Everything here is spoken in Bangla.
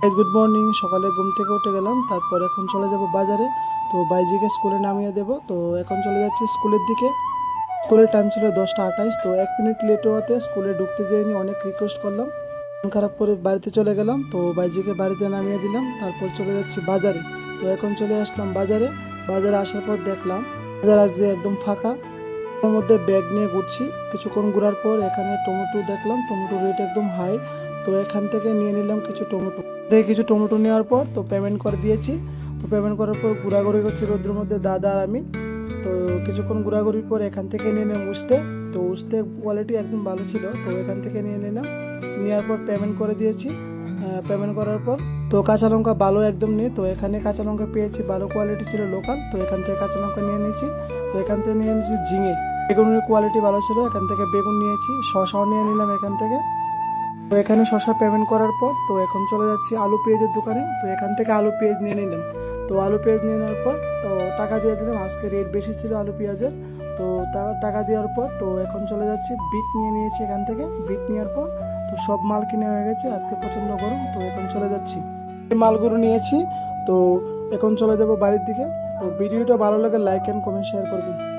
গুড মর্নিং সকালে ঘুম থেকে উঠে গেলাম, তারপর এখন চলে যাব বাজারে। তো বাইজিকে স্কুলে নামিয়ে দেব। তো এখন চলে যাচ্ছি স্কুলের দিকে। স্কুলের টাইম ছিল দশটা আঠাইশ, তো এক মিনিট লেট হওয়াতে স্কুলে ঢুকতে দেয়নি অনেক রিকোয়েস্ট করলাম। মন খারাপ করে বাড়িতে চলে গেলাম, তো বাইজিকে বাড়িতে নামিয়ে দিলাম, তারপর চলে যাচ্ছি বাজারে। তো এখন চলে আসলাম বাজারে। বাজারে আসার পর দেখলাম, বাজার আজকে একদম ফাঁকা। ওর মধ্যে ব্যাগ নিয়ে ঘুরছি। কিছুক্ষণ ঘোরার পর এখানে টমেটো দেখলাম, টমেটোর রেট একদম হাই তো এখান থেকে নিয়ে নিলাম কিছু টমেটো। দেখে কিছু টমেটো নেওয়ার পর, তো পেমেন্ট করে দিয়েছি। তো পেমেন্ট করার পর ঘোরাঘুরি করছি রোদ্রের মধ্যে, দাদা আর আমি। তো কিছুক্ষণ ঘোরাঘুরির পর এখান থেকে নিয়ে নিলাম উঠতে তো উঠতে কোয়ালিটি একদম ভালো ছিল, তো এখান থেকে নিয়ে নিলাম। নেওয়ার পর পেমেন্ট করে দিয়েছি। পেমেন্ট করার পর তো কাঁচা লঙ্কা ভালো একদম নেই। তো এখানে কাঁচা লঙ্কা পেয়েছি, ভালো কোয়ালিটি ছিল লোকাল তো এখান থেকে কাঁচা লঙ্কা নিয়ে নিয়েছি। তো এখান থেকে নিয়ে নিয়েছি ঝিঙে। বেগুনের কোয়ালিটি ভালো ছিল, এখান থেকে বেগুন নিয়েছি শশাও নিয়ে নিলাম এখান থেকে। তো এখানে শশা পেমেন্ট করার পর তো এখন চলে যাচ্ছি আলু পেঁয়াজের দোকানে। তো এখান থেকে আলু পেঁয়াজ নিয়ে নিলাম। তো আলু পেঁয়াজ নিয়ে নেওয়ার পর তো টাকা দিয়ে দিলাম। আজকে রেট বেশি ছিল আলু পেঁয়াজের। তো টাকা দেওয়ার পর তো এখন চলে যাচ্ছি বিট নিয়ে নিয়েছি এখান থেকে। বিট নেওয়ার পর তো সব মাল কিনে হয়ে গেছে। আজকে প্রচণ্ড গরম তো এখন চলে যাচ্ছি। মালগুলো নিয়েছি। তো এখন চলে যাব বাড়ির দিকে। তো ভিডিওটা ভালো লাগে লাইক অ্যান্ড কমেন্ট শেয়ার করবেন।